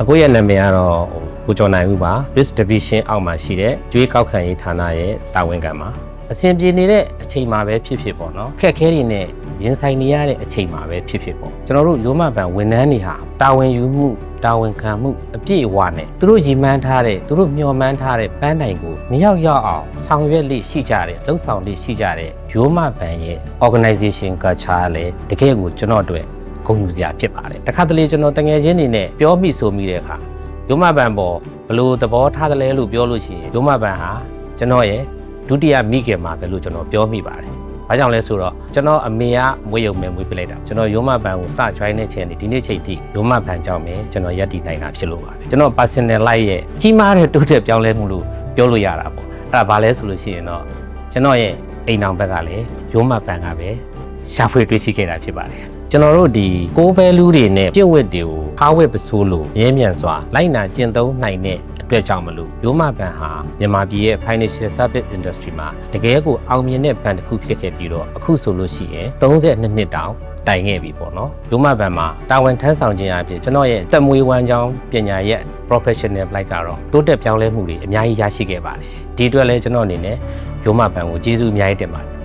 အကိုရဲ့နာမည်ကတော့ဟိုကိုကျော်နိုင်ဦးပါ Risk Division အောက်မှာရှိတဲ့ကျွေးကောက်ခံရေးဌာနရဲ့တာဝန်ခံပါအဆင်ပြေနေတဲ့အချိန်မှာပဲဖြစ်ဖြစ်ပေါ့နော်ခက်ခဲတွေနဲ့ရင်ဆိုင်နေရတဲ့အချိန်မှာပဲဖြစ်ဖြစ်ပေါ့ကျွန်တော်တို့ရိုးမပန်ဝန်ထမ်းတွေဟာတာဝန်ယူမှုတာဝန်ခံမှုအပြည့်အဝနဲ့သူတို့ရည်မှန်းထားတဲ့သူတို့မျှော်မှန်းထားတဲ့ပန်းတိုင်ကိုမရောက်ရောက်အောင်ဆောင်ရွက်လိရှိကြတယ်လှုပ်ဆောင်လိရှိကြတဲ့ရိုးမပန်ရဲ့ organization culture လည်းတကယ်ကိုကျွန်တော်တို့ ဂုဏ်ယူစရာဖြစ်ပါတယ်တခါတလေကျွန်တော်တငယ်ချင်းတွေနဲ့ပြောမိဆိုမိတဲ့အခါဒုမဘန်ပေါ်ဘလို့သဘောထားတယ်လဲလို့ပြောလို့ရှိရင်ဒုမဘန်ဟာကျွန်တော်ရဲ့ဒုတိယမိခင်မှာပဲလို့ကျွန်တော်ပြောမိပါတယ်။ဘာကြောင့်လဲဆိုတော့ကျွန်တော်အမေကမွေးရုံပဲမွေးပြလိုက်တာကျွန်တော်ရုံးမဘန်ကိုစ join တဲ့ချိန်ဒီနေ့ချိန်ထိရုံးမဘန်ကြောင့်ပဲကျွန်တော်ရက်တည်နိုင်တာဖြစ်လို့ပါပဲကျွန်တော် personal life ရဲ့ကြီးမားတဲ့တိုးတက်ပြောင်းလဲမှုလို့ပြောလို့ရတာပေါ့အဲ့ဒါဘာလဲဆိုလို့ရှိရင်တော့ကျွန်တော်ရဲ့အိမ်အောင်ဘက်ကလည်းရုံးမဘန်ကပဲ ရှာဖွေတွေ့ရှိခဲ့တာဖြစ်ပါတယ်။ကျွန်တော်တို့ဒီကိုးဘဲလူတွေနဲ့ပြင့်ဝတ်တွေကိုခါဝက်ပစိုးလို့ရဲမြန်စွာလိုက်နာကျင့်သုံးနိုင်တဲ့အတွက်ကြောင့်မလို့ရိုးမဘန်ဟာမြန်မာပြည်ရဲ့ financial service industry မှာတကယ်ကိုအောင်မြင်တဲ့ဘဏ်တစ်ခုဖြစ်ခဲ့ပြီးတော့အခုဆိုလို့ရှိရင်32နှစ်တောင်တိုင်ခဲ့ပြီပေါ့နော်ရိုးမဘန်မှာတာဝန်ထမ်းဆောင်ခြင်းအပြင်ကျွန်တော်ရဲ့တက်မွေးဝမ်းကြောင်းပညာရဲ့ professional life ကတော့တိုးတက်ပြောင်းလဲမှုတွေအများကြီးရရှိခဲ့ပါတယ်ဒီအတွက်လည်းကျွန်တော်အနေနဲ့ရိုးမဘန်ကိုကျေးဇူးအများကြီးတင်ပါတယ်